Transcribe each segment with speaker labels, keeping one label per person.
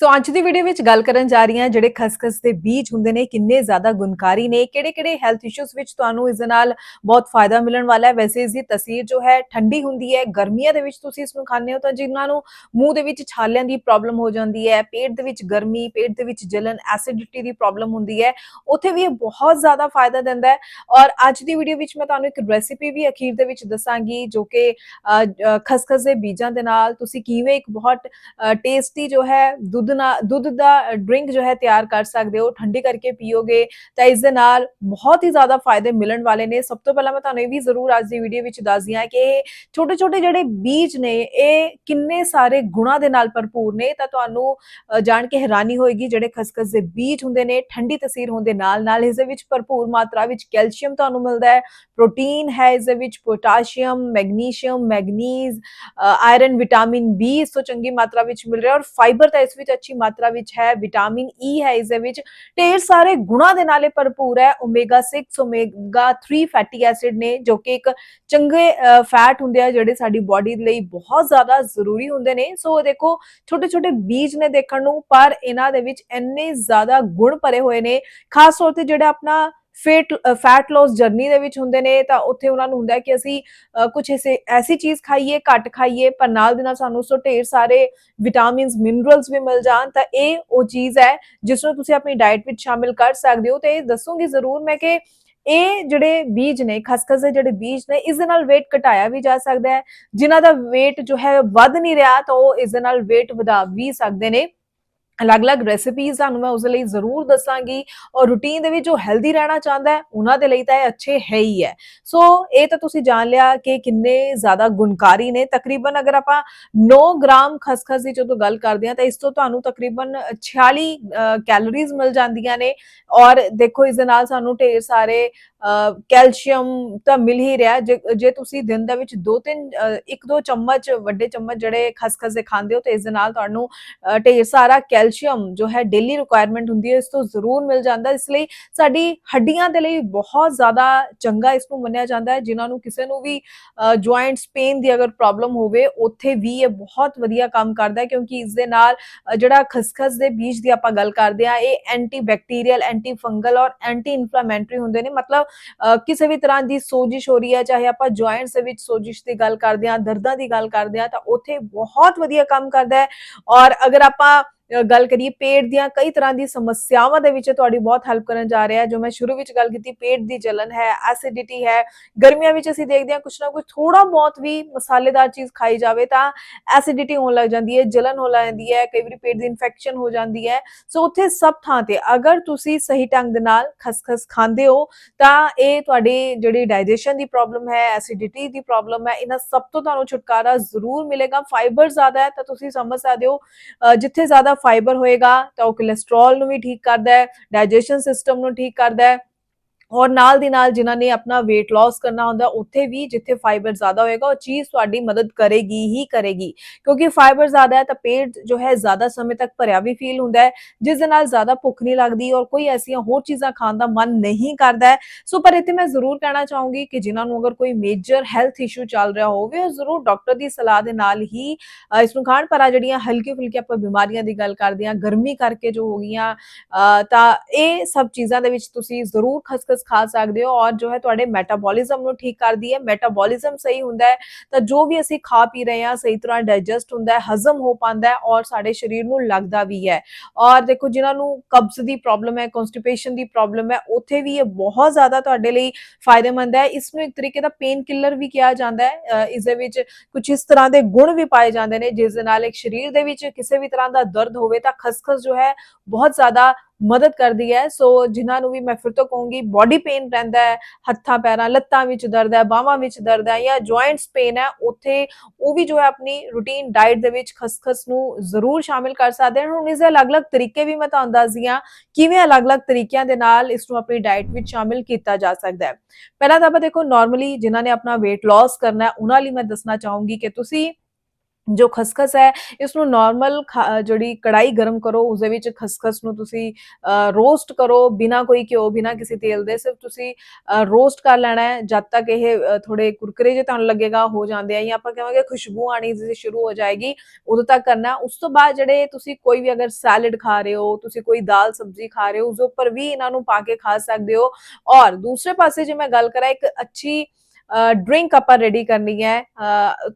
Speaker 1: ਸੋ ਅੱਜ ਦੀ ਵੀਡੀਓ ਵਿੱਚ ਗੱਲ ਕਰਨ ਜਾ ਰਹੀ ਹਾਂ ਜਿਹੜੇ ਖਸਖਸ ਦੇ ਬੀਜ ਹੁੰਦੇ ਨੇ, ਕਿੰਨੇ ਜ਼ਿਆਦਾ ਗੁਣਕਾਰੀ ਨੇ ਕਿਹੜੇ-ਕਿਹੜੇ ਹੈਲਥ ਇਸ਼ੂਜ਼ ਵਿੱਚ ਤੁਹਾਨੂੰ ਇਸ ਦੇ ਨਾਲ ਬਹੁਤ ਫਾਇਦਾ ਮਿਲਣ ਵਾਲਾ ਹੈ। ਵੈਸੇ ਇਸ ਦੀ ਤਸੀਰ ਜੋ ਹੈ, ਠੰਡੀ ਹੁੰਦੀ ਹੈ, ਗਰਮੀਆਂ ਦੇ ਵਿੱਚ ਤੁਸੀਂ ਇਸ ਨੂੰ ਖਾਂਦੇ ਹੋ ਤਾਂ ਜਿਨ੍ਹਾਂ ਨੂੰ ਮੂੰਹ ਦੇ ਵਿੱਚ ਛਾਲਿਆਂ ਦੀ ਪ੍ਰੋਬਲਮ ਹੋ ਜਾਂਦੀ ਹੈ, ਪੇਟ ਦੇ ਵਿੱਚ ਗਰਮੀ, ਪੇਟ ਦੇ ਵਿੱਚ ਜਲਨ ਐਸਿਡਿਟੀ ਦੀ ਪ੍ਰੋਬਲਮ ਹੁੰਦੀ ਹੈ, ਉੱਥੇ ਵੀ ਇਹ ਬਹੁਤ ਜ਼ਿਆਦਾ ਫਾਇਦਾ ਦਿੰਦਾ ਹੈ। ਔਰ ਅੱਜ ਦੀ ਵੀਡੀਓ ਵਿੱਚ ਮੈਂ ਤੁਹਾਨੂੰ ਇੱਕ ਰੈਸਿਪੀ ਵੀ ਅਖੀਰ ਦੇ ਵਿੱਚ ਦੱਸਾਂਗੀ, ਜੋ ਕਿ ਖਸਖਸ ਦੇ ਬੀਜਾਂ ਦੇ ਨਾਲ ਤੁਸੀਂ ਕਿਵੇਂ ਇੱਕ ਬਹੁਤ ਟੇਸਟੀ ਜੋ ਹੈ, ਦੁੱਧ ਨਾਲ, ਦੁੱਧ ਦਾ ਡਰਿੰਕ ਜੋ ਹੈ ਤਿਆਰ ਕਰ ਸਕਦੇ ਹੋ, ਠੰਡੀ ਕਰਕੇ ਪੀਓਗੇ, ਤਾਂ ਇਸ ਦੇ ਨਾਲ ਬਹੁਤ ਹੀ ਜ਼ਿਆਦਾ ਫਾਇਦੇ ਮਿਲਣ ਵਾਲੇ ਨੇ। ਸਭ ਤੋਂ ਪਹਿਲਾਂ ਮੈਂ ਤੁਹਾਨੂੰ ਇਹ ਵੀ ਜ਼ਰੂਰ ਅੱਜ ਦੀ ਵੀਡੀਓ ਵਿੱਚ ਦੱਸ ਦਿਆਂ ਕਿ ਛੋਟੇ ਛੋਟੇ ਜਿਹੜੇ ਬੀਜ ਨੇ, ਇਹ ਕਿੰਨੇ ਸਾਰੇ ਗੁਣਾਂ ਦੇ ਨਾਲ ਭਰਪੂਰ ਨੇ, ਤਾਂ ਤੁਹਾਨੂੰ ਜਾਣ ਕੇ ਹੈਰਾਨੀ ਹੋਏਗੀ, ਜਿਹੜੇ ਖਸਖਸ ਦੇ ਬੀਜ ਹੁੰਦੇ ਨੇ, ਠੰਡੀ ਤਸੀਰ ਹੋਣ ਦੇ ਨਾਲ ਨਾਲ ਇਸ ਦੇ ਵਿੱਚ ਭਰਪੂਰ ਮਾਤਰਾ ਵਿੱਚ ਕੈਲਸ਼ੀਅਮ ਤੁਹਾਨੂੰ ਮਿਲਦਾ ਹੈ, ਪ੍ਰੋਟੀਨ ਹੈ ਇਸ ਦੇ ਵਿੱਚ, potassium, magnesium, manganese iron, vitamin B ਇਸ ਤੋਂ ਚੰਗੀ ਮਾਤਰਾ ਵਿੱਚ ਮਿਲ ਰਿਹਾ ਔਰ ਫਾਈਬਰ ਤਾਂ ਇਸ ਵਿੱਚ ਅੱਛੀ ਮਾਤਰਾ ਵਿੱਚ ਹੈ, ਵਿਟਾਮਿਨ ਈ ਹੈ ਇਸ ਦੇ ਵਿੱਚ। ਢੇਰ ਸਾਰੇ ਗੁਣਾਂ ਦੇ ਨਾਲੇ ਭਰਪੂਰ ਹੈ। ਓਮੇਗਾ 6 ਓਮੇਗਾ 3 ਫੈਟੀ ਐਸਿਡ ਨੇ, ਜੋ ਕਿ ਇੱਕ ਚੰਗੇ ਫੈਟ ਹੁੰਦੇ ਆ, ਜਿਹੜੇ ਸਾਡੀ ਬਾਡੀ ਲਈ ਬਹੁਤ ਜ਼ਿਆਦਾ ਜ਼ਰੂਰੀ ਹੁੰਦੇ ਨੇ। ਸੋ ਦੇਖੋ ਛੋਟੇ ਛੋਟੇ ਬੀਜ ਨੇ ਦੇਖਣ ਨੂੰ, ਪਰ ਇਹਨਾਂ ਦੇ ਵਿੱਚ ਇੰਨੇ ਜ਼ਿਆਦਾ ਗੁਣ ਭਰੇ ਹੋਏ ਨੇ। ਖਾਸ ਤੌਰ ਤੇ ਜਿਹੜਾ ਆਪਣਾ ਫੇਟ ਫੈਟ ਲਾਸ ਜਰਨੀ ਦੇ ਵਿੱਚ ਹੁੰਦੇ ਨੇ, ਤਾਂ ਉੱਥੇ ਉਹਨਾਂ ਨੂੰ ਹੁੰਦਾ ਕਿ ਅਸੀਂ ਕੁਝ ਐਸੇ, ਐਸੀ ਚੀਜ਼ ਖਾਈਏ, ਘੱਟ ਖਾਈਏ, ਪਰ ਨਾਲ ਦੇ ਨਾਲ ਸਾਨੂੰ ਉਸ ਤੋਂ ਢੇਰ ਸਾਰੇ ਵਿਟਾਮਿਨਸ ਮਿਨਰਲਸ ਵੀ ਮਿਲ ਜਾਣ, ਤਾਂ ਇਹ ਉਹ ਚੀਜ਼ ਹੈ ਜਿਸ ਨੂੰ ਤੁਸੀਂ ਆਪਣੀ ਡਾਈਟ ਵਿੱਚ ਸ਼ਾਮਿਲ ਕਰ ਸਕਦੇ ਹੋ, ਤੇ ਇਹ ਦੱਸੂਗੀ ਜ਼ਰੂਰ ਮੈਂ ਕਿ ਇਹ ਜਿਹੜੇ ਬੀਜ ਨੇ, ਖਸਖਸ ਦੇ ਜਿਹੜੇ ਬੀਜ ਨੇ, ਇਸ ਦੇ ਨਾਲ weight ਘਟਾਇਆ ਵੀ ਜਾ ਸਕਦਾ ਹੈ, ਜਿਨ੍ਹਾਂ ਦਾ weight ਜੋ ਹੈ ਵੱਧ ਨਹੀਂ ਰਿਹਾ, ਤਾਂ ਉਹ ਇਸ ਦੇ ਨਾਲ weight ਵਧਾ ਵੀ ਸਕਦੇ ਨੇ। ਅਲੱਗ-ਅਲੱਗ ਰੈਸਿਪੀਜ਼ ਤੁਹਾਨੂੰ ਮੈਂ ਉਸ ਲਈ ਜ਼ਰੂਰ ਦੱਸਾਂਗੀ ਔਰ ਰੂਟੀਨ ਦੇ ਵਿੱਚ ਜੋ ਹੈਲਦੀ ਰਹਿਣਾ ਚਾਹੁੰਦਾ ਹੈ, ਉਹਨਾਂ ਦੇ ਲਈ ਤਾਂ ਇਹ ਅੱਛੇ ਹੈ ਹੀ ਹੈ। ਸੋ ਇਹ ਤਾਂ ਤੁਸੀਂ ਜਾਣ ਲਿਆ ਕਿ ਕਿੰਨੇ ਜ਼ਿਆਦਾ ਗੁਣਕਾਰੀ ਨੇ। ਤਕਰੀਬਨ ਅਗਰ ਆਪਾਂ 9 ਗ੍ਰਾਮ ਖਸਖਸ ਦੀ ਜਦੋਂ ਗੱਲ ਕਰਦੇ ਹਾਂ ਤਾਂ ਇਸ ਤੋਂ ਤੁਹਾਨੂੰ ਤਕਰੀਬਨ 46 ਕੈਲੋਰੀਜ਼ ਮਿਲ ਜਾਂਦੀਆਂ ਨੇ। ਔਰ ਦੇਖੋ, ਇਸ ਦੇ ਨਾਲ ਸਾਨੂੰ ਢੇਰ ਸਾਰੇ ਕੈਲਸ਼ੀਅਮ ਤਾਂ ਮਿਲ ਹੀ ਰਿਹਾ। ਜੇ ਜੇ ਤੁਸੀਂ ਦਿਨ ਦੇ ਵਿੱਚ ਦੋ ਤਿੰਨ ਇੱਕ ਦੋ ਚਮਚ, ਵੱਡੇ ਚਮਚ ਜਿਹੜੇ ਖਸਖਸ ਦੇ ਖਾਂਦੇ ਹੋ ਤੇ ਇਸ ਦੇ ਨਾਲ ਤੁਹਾਨੂੰ ਢੇਰ ਸਾਰਾ ਕੈਲ ਕੈਲਸ਼ੀਅਮ ਜੋ ਹੈ ਡੇਲੀ ਰਿਕੁਆਇਰਮੈਂਟ ਹੁੰਦੀ ਹੈ, ਇਸ ਤੋਂ ਜ਼ਰੂਰ ਮਿਲ ਜਾਂਦਾ ਇਸ ਲਈ ਸਾਡੀ ਹੱਡੀਆਂ ਦੇ ਲਈ ਬਹੁਤ ਜ਼ਿਆਦਾ ਚੰਗਾ ਇਸ ਨੂੰ ਮੰਨਿਆ ਜਾਂਦਾ ਹੈ। ਜਿਨ੍ਹਾਂ ਨੂੰ ਕਿਸੇ ਨੂੰ ਵੀ ਜੁਆਇੰਟਸ ਪੇਨ ਦੀ ਅਗਰ ਪ੍ਰੋਬਲਮ ਹੋਵੇ, ਉੱਥੇ ਵੀ ਇਹ ਬਹੁਤ ਵਧੀਆ ਕੰਮ ਕਰਦਾ ਹੈ ਕਿਉਂਕਿ ਇਸ ਦੇ ਨਾਲ ਜਿਹੜਾ ਖਸਖਸ ਦੇ ਬੀਜ ਦੀ ਆਪਾਂ ਗੱਲ ਕਰਦੇ ਆ ਇਹ ਐਂਟੀ ਬੈਕਟੀਰੀਅਲ ਐਂਟੀ ਫੰਗਲ ਔਰ ਐਂਟੀ ਇਨਫਲੇਮੇਟਰੀ ਹੁੰਦੇ ਨੇ। ਮਤਲਬ ਕਿਸੇ ਵੀ ਤਰ੍ਹਾਂ ਦੀ ਸੋਜਿਸ਼ ਹੋ ਰਹੀ ਹੈ, ਚਾਹੇ ਆਪਾਂ ਜੁਆਇੰਟਸ ਦੇ ਵਿੱਚ ਸੋਜਿਸ਼ ਦੀ ਗੱਲ ਕਰਦੇ ਆ ਦਰਦਾਂ ਦੀ ਗੱਲ ਕਰਦੇ ਆ ਤਾਂ ਉੱਥੇ ਬਹੁਤ ਵਧੀਆ ਕੰਮ ਕਰਦਾ ਹੈ। ਔਰ ਅਗਰ ਆਪਾਂ ਗੱਲ ਕਰੀਏ ਪੇਟ ਦੀਆਂ ਕਈ ਤਰ੍ਹਾਂ ਦੀ ਸਮੱਸਿਆਵਾਂ ਦੇ ਵਿੱਚ ਤੁਹਾਡੀ ਬਹੁਤ ਹੈਲਪ ਕਰਨ ਜਾ ਰਿਹਾ ਹੈ। ਜੋ ਮੈਂ ਸ਼ੁਰੂ ਵਿੱਚ ਗੱਲ ਕੀਤੀ, ਪੇਟ ਦੀ ਜਲਨ ਹੈ ਐਸਿਡਿਟੀ ਹੈ, ਗਰਮੀਆਂ ਵਿੱਚ ਅਸੀਂ ਦੇਖਦੇ ਹਾਂ ਕੁਛ ਨਾ ਕੁਛ ਥੋੜਾ ਬਹੁਤ ਵੀ ਮਸਾਲੇਦਾਰ ਚੀਜ਼ ਖਾਈ ਜਾਵੇ ਤਾਂ ਐਸਿਡਿਟੀ ਹੋਣ ਲੱਗ ਜਾਂਦੀ ਹੈ, ਜਲਨ ਹੋ ਜਾਂਦੀ ਹੈ, ਕਈ ਵਾਰੀ ਪੇਟ ਦੀ ਇਨਫੈਕਸ਼ਨ ਹੋ ਜਾਂਦੀ ਹੈ। ਸੋ ਉੱਥੇ ਸਭ ਥਾਂ ਤੇ ਅਗਰ ਤੁਸੀਂ ਸਹੀ ਢੰਗ ਦੇ ਨਾਲ ਖਸਖਸ ਖਾਂਦੇ ਹੋ ਤਾਂ ਇਹ ਤੁਹਾਡੀ ਜਿਹੜੀ ਡਾਈਜੈਸ਼ਨ ਦੀ ਪ੍ਰੋਬਲਮ ਹੈ ਐਸਿਡਿਟੀ ਦੀ ਪ੍ਰੋਬਲਮ ਹੈ, ਇਹਨਾਂ ਸਭ ਤੋਂ ਤੁਹਾਨੂੰ ਛੁਟਕਾਰਾ ਜ਼ਰੂਰ ਮਿਲੇਗਾ। ਫਾਈਬਰ ਜ਼ਿਆਦਾ ਹੈ ਤਾਂ ਤੁਸੀਂ ਸਮਝ ਸਕਦੇ ਹੋ ਜਿੱਥੇ ਜ਼ਿਆਦਾ ਫਾਈਬਰ ਹੋਏਗਾ ਤਾਂ ਉਹ ਕੋਲੇਸਟ੍ਰੋਲ ਨੂੰ ਵੀ ਠੀਕ ਕਰਦਾ ਹੈ ਡਾਈਜੈਸ਼ਨ ਸਿਸਟਮ ਨੂੰ ਠੀਕ ਕਰਦਾ ਹੈ। ਔਰ ਨਾਲ ਦੀ ਨਾਲ ਜਿਨ੍ਹਾਂ ਨੇ ਆਪਣਾ weight loss ਕਰਨਾ ਹੁੰਦਾ ਉੱਥੇ ਵੀ ਜਿੱਥੇ ਫਾਈਬਰ ਜ਼ਿਆਦਾ ਹੋਏਗਾ ਉਹ ਚੀਜ਼ ਤੁਹਾਡੀ ਮਦਦ ਕਰੇਗੀ ਹੀ ਕਰੇਗੀ। ਕਿਉਂਕਿ ਫਾਈਬਰ ਜ਼ਿਆਦਾ ਹੈ ਤਾਂ ਪੇਟ ਜੋ ਹੈ ਜ਼ਿਆਦਾ ਸਮੇਂ ਤੱਕ ਭਰਿਆ ਵੀ ਫੀਲ ਹੁੰਦਾ ਹੈ ਜਿਸ ਦੇ ਨਾਲ ਜ਼ਿਆਦਾ ਭੁੱਖ ਨਹੀਂ ਲੱਗਦੀ ਔਰ ਕੋਈ ਐਸੀਆਂ ਹੋਰ ਚੀਜ਼ਾਂ ਖਾਣ ਦਾ ਮਨ ਨਹੀਂ ਕਰਦਾ ਸੋ ਪਰ ਇੱਥੇ ਮੈਂ ਜ਼ਰੂਰ ਕਹਿਣਾ ਚਾਹੂੰਗੀ ਕਿ ਜਿਨ੍ਹਾਂ ਨੂੰ ਅਗਰ ਕੋਈ ਮੇਜਰ ਹੈਲਥ ਇਸ਼ੂ ਚੱਲ ਰਿਹਾ ਹੋਵੇ ਉਹ ਜ਼ਰੂਰ ਡਾਕਟਰ ਦੀ ਸਲਾਹ ਦੇ ਨਾਲ ਹੀ ਅ, ਇਸ ਨੂੰ ਖਾਣ। ਪਰ ਆ ਜਿਹੜੀਆਂ ਹਲਕੀ ਫੁਲਕੀ ਆਪਾਂ ਬਿਮਾਰੀਆਂ ਦੀ ਗੱਲ ਕਰਦੇ ਹਾਂ ਗਰਮੀ ਕਰਕੇ ਜੋ ਹੋ ਗਈਆਂ ਤਾਂ ਇਹ ਸਭ ਚੀਜ਼ਾਂ ਦੇ ਵਿੱਚ ਤੁਸੀਂ ਜ਼ਰੂਰ ਖਸਖਸ ਖਾ ਸਕਦੇ ਹੋ ਔਰ ਜੋ ਹੈ ਤੁਹਾਡੇ ਮੈਟਾਬੋਲਿਜ਼ਮ ਨੂੰ ਠੀਕ ਕਰਦੀ ਹੈ। ਮੈਟਾਬੋਲਿਜ਼ਮ ਸਹੀ ਹੁੰਦਾ ਹੈ ਤਾਂ ਜੋ ਵੀ ਅਸੀਂ ਖਾ ਪੀ ਰਹੇ ਹਾਂ ਸਹੀ ਤਰ੍ਹਾਂ ਡਾਈਜੈਸਟ ਹੁੰਦਾ ਹੈ ਹਜ਼ਮ ਹੋ ਪਾਉਂਦਾ ਹੈ ਔਰ ਸਾਡੇ ਸਰੀਰ ਨੂੰ ਲੱਗਦਾ ਵੀ ਹੈ। ਔਰ ਦੇਖੋ ਜਿਨ੍ਹਾਂ ਨੂੰ ਕਬਜ਼ ਦੀ ਪ੍ਰੋਬਲਮ ਹੈ ਕਨਸਟੀਪੇਸ਼ਨ ਦੀ ਪ੍ਰੋਬਲਮ ਹੈ ਉੱਥੇ ਵੀ ਇਹ ਬਹੁਤ ਜ਼ਿਆਦਾ ਤੁਹਾਡੇ ਲਈ ਫਾਇਦੇਮੰਦ ਹੈ। ਇਸ ਨੂੰ ਇੱਕ ਤਰੀਕੇ ਦਾ ਪੇਨ ਕਿਲਰ ਵੀ ਕਿਹਾ ਜਾਂਦਾ ਹੈ। ਅ, ਇਸ ਦੇ ਵਿੱਚ ਕੁਝ ਇਸ ਤਰ੍ਹਾਂ ਦੇ ਗੁਣ ਵੀ ਪਾਏ ਜਾਂਦੇ ਨੇ ਜਿਸ ਦੇ ਨਾਲ ਇੱਕ ਸਰੀਰ ਦੇ ਵਿੱਚ ਕਿਸੇ ਵੀ ਤਰ੍ਹਾਂ ਦਾ ਦਰਦ ਹੋਵੇ ਤਾਂ ਖਸਖਸ ਜੋ ਹੈ ਬਹੁਤ ਜ਼ਿਆਦਾ ਮਦਦ ਕਰਦੀ ਹੈ। ਸੋ ਜਿਨ੍ਹਾਂ ਨੂੰ ਵੀ ਮੈਂ ਫਿਰ ਤੋਂ ਕਹੂੰਗੀ ਬਾਡੀ ਪੇਨ ਰਹਿੰਦਾ ਹੈ, ਹੱਥਾਂ, ਪੈਰਾਂ, ਲੱਤਾਂ ਵਿੱਚ ਦਰਦ ਹੈ, ਬਾਹਾਂ ਵਿੱਚ ਦਰਦ ਹੈ ਜਾਂ ਜੁਆਇੰਟਸ ਪੇਨ ਹੈ, ਉੱਥੇ ਉਹ ਵੀ ਜੋ ਹੈ ਆਪਣੀ ਰੂਟੀਨ ਡਾਈਟ ਦੇ ਵਿੱਚ ਖਸਖਸ ਨੂੰ ਜ਼ਰੂਰ ਸ਼ਾਮਿਲ ਕਰ ਸਕਦੇ ਹਨ। ਹੁਣ ਇਸ ਦੇ ਅਲੱਗ-ਅਲੱਗ ਤਰੀਕੇ ਵੀ ਮੈਂ ਤੁਹਾਨੂੰ ਦੱਸਦੀ ਹਾਂ, ਕਿਵੇਂ ਅਲੱਗ-ਅਲੱਗ ਤਰੀਕਿਆਂ ਦੇ ਨਾਲ ਇਸ ਨੂੰ ਆਪਣੀ ਡਾਈਟ ਵਿੱਚ ਸ਼ਾਮਿਲ ਕੀਤਾ ਜਾ ਸਕਦਾ ਹੈ। ਪਹਿਲਾਂ ਤਾਂ ਆਪਾਂ ਦੇਖੋ ਨਾਰਮਲੀ ਜਿਨ੍ਹਾਂ ਨੇ ਆਪਣਾ weight loss ਕਰਨਾ ਹੈ, ਉਹਨਾਂ ਲਈ ਮੈਂ ਦੱਸਣਾ ਚਾਹੂੰਗੀ ਕਿ ਤੁਸੀਂ ਜੋ ਖਸਖਸ ਹੈ ਇਸ ਨੂੰ ਨਾਰਮਲ ਜਿਹੜੀ ਕੜਾਈ ਗਰਮ ਕਰੋ ਉਸ ਦੇ ਵਿੱਚ ਖਸਖਸ ਨੂੰ ਤੁਸੀਂ ਰੋਸਟ ਕਰੋ ਬਿਨਾ ਕੋਈ ਘਿਓ ਬਿਨਾ ਕਿਸੇ ਤੇਲ ਦੇ ਸਿਰਫ ਤੁਸੀਂ ਰੋਸਟ ਕਰ ਲੈਣਾ ਹੈ ਜਦ ਤੱਕ ਇਹ ਅ, ਥੋੜੇ ਕੁਰਕਰੇ ਜੇ ਤੁਹਾਨੂੰ ਲੱਗੇਗਾ ਹੋ ਜਾਂਦੇ ਆ ਜਾਂ ਆਪਾਂ ਕਹਾਂਗੇ ਖੁਸ਼ਬੂ ਆਣੀ ਜਿਹੀ ਸ਼ੁਰੂ ਹੋ ਜਾਏਗੀ ਉਦੋਂ ਤੱਕ ਕਰਨਾ। ਉਸ ਤੋਂ ਬਾਅਦ ਜਿਹੜੇ ਤੁਸੀਂ ਕੋਈ ਵੀ ਅਗਰ ਸੈਲਡ ਖਾ ਰਹੇ ਹੋ ਤੁਸੀਂ ਕੋਈ ਦਾਲ ਸਬਜ਼ੀ ਖਾ ਰਹੇ ਹੋ ਉਸ ਉੱਪਰ ਵੀ ਇਹਨਾਂ ਨੂੰ ਪਾ ਕੇ ਖਾ ਸਕਦੇ ਹੋ। ਔਰ ਦੂਸਰੇ ਪਾਸੇ ਜੇ ਮੈਂ ਗੱਲ ਕਰਾਂ ਇੱਕ ਅੱਛੀ ਡਰਿੰਕ ਆਪਾਂ ਰੈਡੀ ਕਰਨੀ ਹੈ।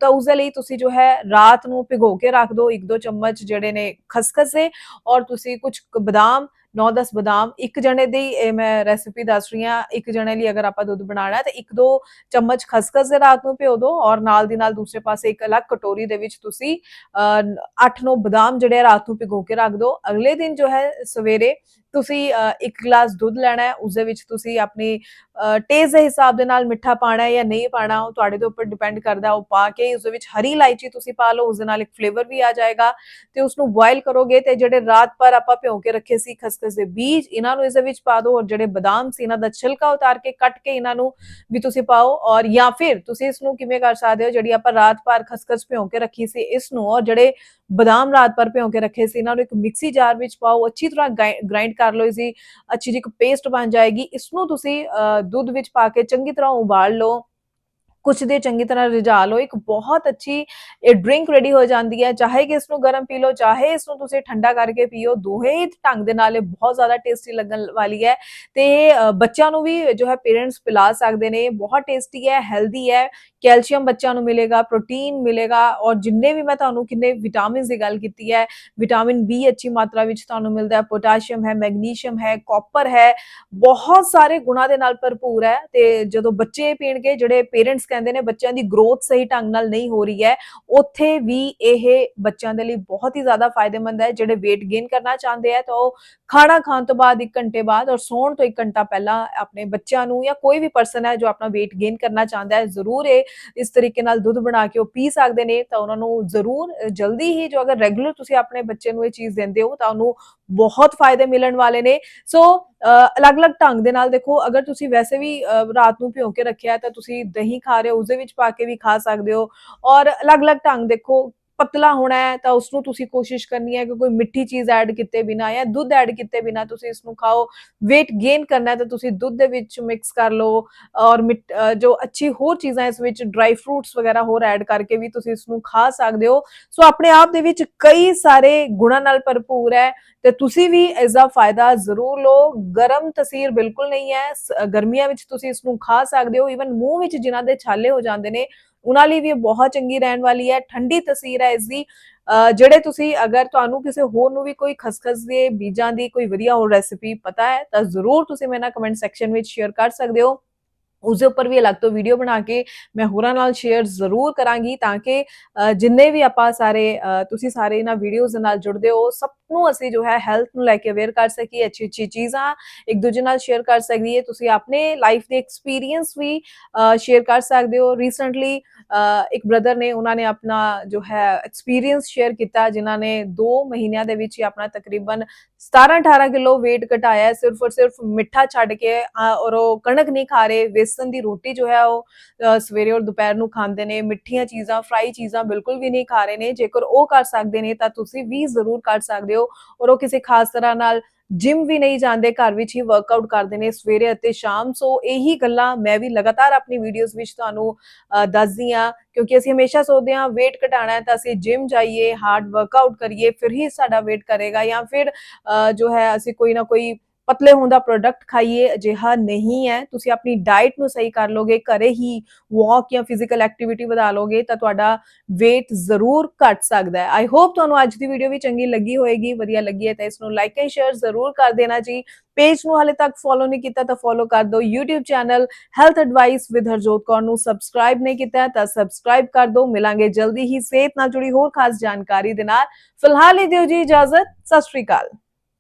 Speaker 1: ਤਾਂ ਉਸ ਦੇ ਲਈ ਤੁਸੀਂ ਜੋ ਹੈ ਰਾਤ ਨੂੰ ਭਿਗੋ ਕੇ ਰੱਖ ਦਿਓ। ਇੱਕ ਦੋ ਚਮਚ ਜਿਹੜੇ ਨੇ ਖਸਖਸ ਦੇ ਔਰ ਤੁਸੀਂ ਕੁਝ ਬਦਾਮ 9-10 ਬਦਾਮ ਇੱਕ ਜਣੇ ਦੀ ਇਹ ਮੈਂ ਰੈਸਿਪੀ ਦੱਸ ਰਹੀ ਹਾਂ ਇੱਕ ਜਣੇ ਲਈ ਅਗਰ ਆਪਾਂ ਦੁੱਧ ਬਣਾਉਣਾ ਹੈ ਤਾਂ ਇੱਕ ਦੋ ਚਮਚ ਖਸਖਸ ਦੇ ਰਾਤ ਨੂੰ ਭਿਓ ਦਿਓ ਔਰ ਨਾਲ ਦੀ ਨਾਲ ਦੂਸਰੇ ਪਾਸੇ ਇੱਕ ਅਲੱਗ ਕਟੋਰੀ ਦੇ ਵਿੱਚ ਤੁਸੀਂ 8-9 ਬਦਾਮ ਜਿਹੜੇ ਆ ਰਾਤ ਨੂੰ ਭਿਗੋ ਕੇ ਰੱਖ ਦਿਓ। ਅਗਲੇ ਦਿਨ ਜੋ ਹੈ ਸਵੇਰੇ ਤੁਸੀਂ ਅ, ਇੱਕ ਗਲਾਸ ਦੁੱਧ ਲੈਣਾ ਹੈ ਉਸ ਦੇ ਵਿੱਚ ਤੁਸੀਂ ਆਪਣੀ ਟੇਸਟ ਦੇ ਹਿਸਾਬ ਦੇ ਨਾਲ ਮਿੱਠਾ ਪਾਣਾ ਹੈ ਜਾਂ ਨਹੀਂ ਪਾਣਾ ਉਹ ਤੁਹਾਡੇ ਦੇ ਉੱਪਰ ਡਿਪੈਂਡ ਕਰਦਾ, ਉਹ ਪਾ ਕੇ ਉਸ ਦੇ ਵਿੱਚ ਹਰੀ ਇਲਾਇਚੀ ਤੁਸੀਂ ਪਾ ਲਓ, ਉਸ ਦੇ ਨਾਲ ਇੱਕ ਫਲੇਵਰ ਵੀ ਆ ਜਾਏਗਾ ਤੇ ਉਸ ਨੂੰ ਬੋਇਲ ਕਰੋਗੇ ਤੇ ਜਿਹੜੇ ਰਾਤ ਪਰ ਆਪਾਂ ਭਿਓ ਕੇ ਰੱਖੇ ਸੀ ਖਸਖਸ ਦੇ ਬੀਜ, ਇਹਨਾਂ ਨੂੰ ਇਸ ਦੇ ਵਿੱਚ ਪਾ ਦਿਓ ਔਰ ਜਿਹੜੇ ਬਦਾਮ ਸੀ ਇਹਨਾਂ ਦਾ ਛਿਲਕਾ ਉਤਾਰ ਕੇ ਕੱਟ ਕੇ ਇਹਨਾਂ ਨੂੰ ਵੀ ਤੁਸੀਂ ਪਾਓ ਔਰ ਜਾਂ ਫਿਰ ਤੁਸੀਂ ਇਸ ਨੂੰ ਕਿਵੇਂ ਕਰ ਸਕਦੇ ਹੋ, ਜਿਹੜੀ ਆਪਾਂ ਰਾਤ ਭਰ ਖਸਖਸ ਭਿਓ ਕੇ ਰੱਖੀ ਸੀ ਇਸ ਨੂੰ ਔਰ ਜਿਹੜੇ ਬਦਾਮ ਰਾਤ ਭਰ ਭਿਓ ਕੇ ਰੱਖੇ ਸੀ ਇਹਨਾਂ ਨੂੰ ਇੱਕ ਮਿਕਸੀ ਜਾਰ ਵਿੱਚ ਪਾਓ, ਅੱਛੀ ਤਰ੍ਹਾਂ ਗ੍ਰਾਈਂਡ ਕਰ ਲਓ ਇਸੀ ਅੱਛੀ ਜਿਹੀ ਇੱਕ ਪੇਸਟ ਬਣ ਜਾਏਗੀ, ਇਸ ਨੂੰ ਤੁਸੀਂ ਦੁੱਧ ਵਿੱਚ ਪਾ ਕੇ ਚੰਗੀ ਤਰ੍ਹਾਂ ਉਬਾਲ ਲਓ। ਕੁਛ ਦੇ ਚੰਗੀ ਤਰ੍ਹਾਂ ਰਿਝਾ ਲਓ, ਇੱਕ ਬਹੁਤ ਅੱਛੀ, ਇਹ ਡਰਿੰਕ ਰੈਡੀ ਹੋ ਜਾਂਦੀ ਹੈ, ਚਾਹੇ ਕਿ ਇਸ ਨੂੰ ਗਰਮ ਪੀ ਲਓ, ਚਾਹੇ ਇਸ ਨੂੰ ਤੁਸੀਂ ਠੰਡਾ ਕਰਕੇ ਪੀਓ, ਦੋਹੇ ਹੀ ਢੰਗ ਦੇ ਨਾਲ ਇਹ ਬਹੁਤ ਜ਼ਿਆਦਾ ਟੇਸਟੀ ਲੱਗਣ ਵਾਲੀ ਹੈ ਤੇ ਬੱਚਿਆਂ ਨੂੰ ਵੀ ਜੋ ਹੈ ਪੇਰੈਂਟਸ ਪਿਲਾ ਸਕਦੇ ਨੇ, ਬਹੁਤ ਟੇਸਟੀ ਹੈ ਹੈਲਦੀ ਹੈ ਕੈਲਸ਼ੀਅਮ ਬੱਚਿਆਂ ਨੂੰ ਮਿਲੇਗਾ ਪ੍ਰੋਟੀਨ ਮਿਲੇਗਾ ਔਰ ਜਿੰਨੇ ਵੀ ਮੈਂ ਤੁਹਾਨੂੰ ਕਿੰਨੇ ਵਿਟਾਮਿਨਸ ਦੀ ਗੱਲ ਕੀਤੀ ਹੈ ਵਿਟਾਮਿਨ ਬੀ ਅੱਛੀ ਮਾਤਰਾ ਵਿੱਚ ਤੁਹਾਨੂੰ ਮਿਲਦਾ ਹੈ ਪੋਟਾਸ਼ੀਅਮ ਹੈ ਮੈਗਨੀਸ਼ੀਅਮ ਹੈ ਕਾਪਰ ਹੈ, ਬਹੁਤ ਸਾਰੇ ਗੁਣਾਂ ਦੇ ਨਾਲ ਭਰਪੂਰ ਹੈ ਤੇ ਜਦੋਂ ਬੱਚੇ ਪੀਣਗੇ, ਜਿਹੜੇ ਪੇਰੈਂਟਸ ਕਹਿੰਦੇ ਨੇ ਬੱਚਿਆਂ ਦੀ ਗਰੋਥ ਸਹੀ ਢੰਗ ਨਾਲ ਨਹੀਂ ਹੋ ਰਹੀ ਹੈ। ਉੱਥੇ ਵੀ ਇਹ ਬੱਚਿਆਂ ਦੇ ਲਈ ਬਹੁਤ ਹੀ ਜ਼ਿਆਦਾ ਫਾਇਦੇਮੰਦ ਹੈ। ਜਿਹੜੇ weight gain ਕਰਨਾ ਚਾਹੁੰਦੇ ਆ ਤਾਂ ਉਹ ਖਾਣਾ ਖਾਣ ਤੋਂ ਬਾਅਦ 1 ਘੰਟੇ ਬਾਅਦ ਔਰ ਸੌਣ ਤੋਂ 1 ਘੰਟਾ ਪਹਿਲਾਂ ਆਪਣੇ ਬੱਚਿਆਂ ਨੂੰ ਜਾਂ ਕੋਈ ਵੀ ਪਰਸਨ ਹੈ ਜੋ ਆਪਣਾ weight gain ਕਰਨਾ ਚਾਹੁੰਦਾ ਹੈ, ਜ਼ਰੂਰ ਇਹ ਇਸ ਤਰੀਕੇ ਨਾਲ ਦੁੱਧ ਬਣਾ ਕੇ ਉਹ ਪੀ ਸਕਦੇ ਨੇ ਤਾਂ ਉਹਨਾਂ ਨੂੰ ਜ਼ਰੂਰ ਜਲਦੀ ਹੀ ਜੋ ਅਗਰ ਰੈਗੂਲਰ ਤੁਸੀਂ ਆਪਣੇ ਬੱਚੇ ਨੂੰ ਇਹ ਚੀਜ਼ ਦਿੰਦੇ ਹੋ ਤਾਂ ਉਹਨੂੰ ਬਹੁਤ ਫਾਇਦੇ ਮਿਲਣ ਵਾਲੇ ਨੇ। ਸੋ ਅ, ਅਲੱਗ-ਅਲੱਗ ਢੰਗ ਦੇ ਨਾਲ ਦੇਖੋ ਅਗਰ ਤੁਸੀਂ ਵੈਸੇ ਵੀ ਅ, ਰਾਤ ਨੂੰ ਭਿਓ ਕੇ ਰੱਖਿਆ ਤਾਂ ਤੁਸੀਂ ਦਹੀਂ ਖਾ ਰਹੇ ਹੋ ਉਸ ਦੇ ਵਿੱਚ ਪਾ ਕੇ ਵੀ ਖਾ ਸਕਦੇ ਹੋ। ਔਰ ਅਲੱਗ-ਅਲੱਗ ਢੰਗ ਦੇਖੋ ਪਤਲਾ ਹੋਣਾ ਹੈ, ਤਾਂ ਉਸ ਨੂੰ ਤੁਸੀਂ ਕੋਸ਼ਿਸ਼ ਕਰਨੀ ਹੈ ਕਿ ਕੋਈ ਮਿੱਠੀ ਚੀਜ਼ ਐਡ ਕੀਤੇ ਬਿਨਾ ਜਾਂ ਦੁੱਧ ਐਡ ਕੀਤੇ ਬਿਨਾ ਤੁਸੀਂ ਇਸ ਨੂੰ ਖਾਓ। Weight gain ਕਰਨਾ ਹੈ ਤਾਂ ਤੁਸੀਂ ਦੁੱਧ ਦੇ ਵਿੱਚ ਮਿਕਸ ਕਰ ਲਓ ਔਰ ਜੋ ਅੱਛੀ ਹੋਰ ਚੀਜ਼ਾਂ ਇਸ ਵਿੱਚ ਡਰਾਈ ਫਰੂਟਸ ਵਗੈਰਾ ਹੋਰ ਐਡ ਕਰਕੇ ਵੀ ਤੁਸੀਂ ਇਸ ਨੂੰ ਖਾ ਸਕਦੇ ਹੋ। ਸੋ ਆਪਣੇ ਆਪ ਦੇ ਵਿੱਚ ਕਈ ਸਾਰੇ ਗੁਣਾਂ ਨਾਲ ਭਰਪੂਰ ਹੈ ਤੇ ਤੁਸੀਂ ਵੀ ਇਸ ਦਾ ਫਾਇਦਾ ਜ਼ਰੂਰ ਲਓ। ਗਰਮ ਤਸੀਰ ਬਿਲਕੁਲ ਨਹੀਂ ਹੈ ਗਰਮੀਆਂ ਵਿੱਚ ਤੁਸੀਂ ਇਸ ਨੂੰ ਖਾ ਸਕਦੇ ਹੋ। ਇਵਨ ਮੂੰਹ ਵਿੱਚ ਜਿਨ੍ਹਾਂ ਦੇ ਛਾਲੇ ਹੋ ਜਾਂਦੇ ਨੇ ਉਹਨਾਂ ਲਈ ਵੀ ਇਹ ਬਹੁਤ ਚੰਗੀ ਰਹਿਣ ਵਾਲੀ ਹੈ, ਠੰਡੀ ਤਸਵੀਰ ਹੈ ਇਸ ਦੀ ਜਿਹੜੇ ਤੁਸੀਂ ਅਗਰ ਤੁਹਾਨੂੰ ਕਿਸੇ ਹੋਰ ਨੂੰ ਵੀ ਕੋਈ ਖਸਖਸ ਦੇ ਬੀਜਾਂ ਦੀ ਕੋਈ ਵਧੀਆ ਹੋਰ ਰੈਸਿਪੀ ਪਤਾ ਹੈ, ਤਾਂ ਜ਼ਰੂਰ ਤੁਸੀਂ ਮੇਰੇ ਨਾਲ ਕਮੈਂਟ ਸੈਕਸ਼ਨ ਵਿੱਚ ਸ਼ੇਅਰ ਕਰ ਸਕਦੇ ਹੋ। ਉਸ ਦੇ ਉੱਪਰ ਵੀ ਅਲੱਗ ਤੋਂ ਵੀਡੀਓ ਬਣਾ ਕੇ ਮੈਂ ਹੋਰਾਂ ਨਾਲ ਸ਼ੇਅਰ ਜ਼ਰੂਰ ਕਰਾਂਗੀ ਤਾਂ ਕਿ ਜਿੰਨੇ ਵੀ ਆਪਾਂ ਸਾਰੇ ਤੁਸੀਂ ਸਾਰੇ ਇਹਨਾਂ ਵੀਡੀਓਜ਼ ਦੇ ਨਾਲ ਜੁੜਦੇ ਹੋ, ਸਭ ਨੂੰ ਅਸੀਂ ਜੋ ਹੈ ਹੈਲਥ ਨੂੰ ਲੈ ਕੇ ਅਵੇਅਰ ਕਰ ਸਕੀਏ, ਅੱਛੀ ਅੱਛੀ ਚੀਜ਼ਾਂ ਇੱਕ ਦੂਜੇ ਨਾਲ ਸ਼ੇਅਰ ਕਰ ਸਕਦੀ ਹੈ ਤੁਸੀਂ ਆਪਣੇ ਲਾਈਫ ਦੇ ਐਕਸਪੀਰੀਅੰਸ ਵੀ ਸ਼ੇਅਰ ਕਰ ਸਕਦੇ ਹੋ। ਰੀਸੈਂਟਲੀ ਇੱਕ ਬ੍ਰਦਰ ਨੇ ਉਹਨਾਂ ਨੇ ਆਪਣਾ ਜੋ ਹੈ ਐਕਸਪੀਰੀਅੰਸ ਸ਼ੇਅਰ ਕੀਤਾ, ਜਿਨ੍ਹਾਂ ਨੇ 2 ਮਹੀਨਿਆਂ ਦੇ ਵਿੱਚ ਹੀ ਆਪਣਾ ਤਕਰੀਬਨ 17-18 ਕਿਲੋ weight ਘਟਾਇਆ। ਸਿਰਫ ਔਰ ਸਿਰਫ ਮਿੱਠਾ ਛੱਡ ਕੇ ਔਰ ਉਹ ਕਣਕ ਨਹੀਂ ਖਾ ਰਹੇ। ਵੇਸਣ ਦੀ ਰੋਟੀ ਜੋ ਹੈ ਉਹ ਸਵੇਰੇ ਔਰ ਦੁਪਹਿਰ ਨੂੰ ਖਾਂਦੇ ਨੇ। ਮਿੱਠੀਆਂ ਚੀਜ਼ਾਂ ਫਰਾਈ ਚੀਜ਼ਾਂ ਬਿਲਕੁਲ ਵੀ ਨਹੀਂ ਖਾ ਰਹੇ ਨੇ। ਜੇਕਰ ਉਹ ਕਰ ਸਕਦੇ ਨੇ, ਤਾਂ ਤੁਸੀਂ ਵੀ ਜ਼ਰੂਰ ਕਰ ਸਕਦੇ ਹੋ। ਔਰ ਉਹ ਕਿਸੇ ਖਾਸ ਤਰ੍ਹਾਂ ਨਾਲ ਜਿਮ ਵੀ ਨਹੀਂ ਜਾਂਦੇ ਘਰ ਵਿੱਚ ਹੀ ਵਰਕਆਊਟ ਕਰਦੇ ਨੇ ਸਵੇਰੇ ਅਤੇ ਸ਼ਾਮ। ਸੋ ਇਹੀ ਗੱਲਾਂ ਮੈਂ ਵੀ ਲਗਾਤਾਰ ਆਪਣੀ ਵੀਡੀਓਜ਼ ਵਿੱਚ ਤੁਹਾਨੂੰ ਅ, ਦੱਸਦੀ ਆ ਕਿਉਂਕਿ ਅਸੀਂ ਹਮੇਸ਼ਾ ਸੋਚਦੇ ਹਾਂ weight ਘਟਾਣਾ ਹੈ ਤਾਂ ਅਸੀਂ ਜਿਮ ਜਾਈਏ ਹਾਰਡ ਵਰਕਆਊਟ ਕਰੀਏ ਫਿਰ ਹੀ ਸਾਡਾ weight ਕਰੇਗਾ ਜਾਂ ਫਿਰ ਅ, ਜੋ ਹੈ ਅਸੀਂ ਕੋਈ ਨਾ ਕੋਈ ਪਤਲੇ ਹੋਣ ਦਾ ਪ੍ਰੋਡਕਟ ਖਾਈਏ, ਅਜਿਹਾ ਨਹੀਂ ਹੈ। ਤੁਸੀਂ ਆਪਣੀ ਡਾਈਟ ਨੂੰ ਸਹੀ ਕਰ ਲੋਗੇ ਘਰੇ ਹੀ ਵਾਕ ਜਾਂ ਫਿਜ਼ੀਕਲ ਐਕਟੀਵਿਟੀ ਵਧਾ ਲੋਗੇ ਤਾਂ ਤੁਹਾਡਾ weight ਜ਼ਰੂਰ ਘਟ ਸਕਦਾ ਹੈ। ਆਈ ਹੋਪ ਤੁਹਾਨੂੰ ਅੱਜ ਦੀ ਵੀਡੀਓ ਵੀ ਚੰਗੀ ਲੱਗੀ ਹੋਏਗੀ, ਵਧੀਆ ਲੱਗੀ ਹੈ ਤਾਂ ਇਸ ਨੂੰ ਲਾਈਕ ਐਂਡ ਸ਼ੇਅਰ ਜ਼ਰੂਰ ਕਰ ਦੇਣਾ ਜੀ। ਪੇਜ ਨੂੰ ਹਾਲੇ ਤੱਕ ਫੋਲੋ ਨਹੀਂ ਕੀਤਾ ਤਾਂ ਫੋਲੋ ਕਰ ਦਿਓ। YouTube channel health advice with Harjot Kaur ਨੂੰ ਸਬਸਕ੍ਰਾਈਬ ਨਹੀਂ ਕੀਤਾ ਤਾਂ ਸਬਸਕ੍ਰਾਈਬ ਕਰ ਦਿਓ। ਮਿਲਾਂਗੇ ਜਲਦੀ ਹੀ ਸਿਹਤ ਨਾਲ ਜੁੜੀ ਹੋਰ ਖਾਸ ਜਾਣਕਾਰੀ ਦੇ ਨਾਲ। ਫਿਲਹਾਲ ਹੀ ਦਿਓ ਜੀ ਇਜਾਜ਼ਤ। ਸਤਿ ਸ਼੍ਰੀ ਅਕਾਲ।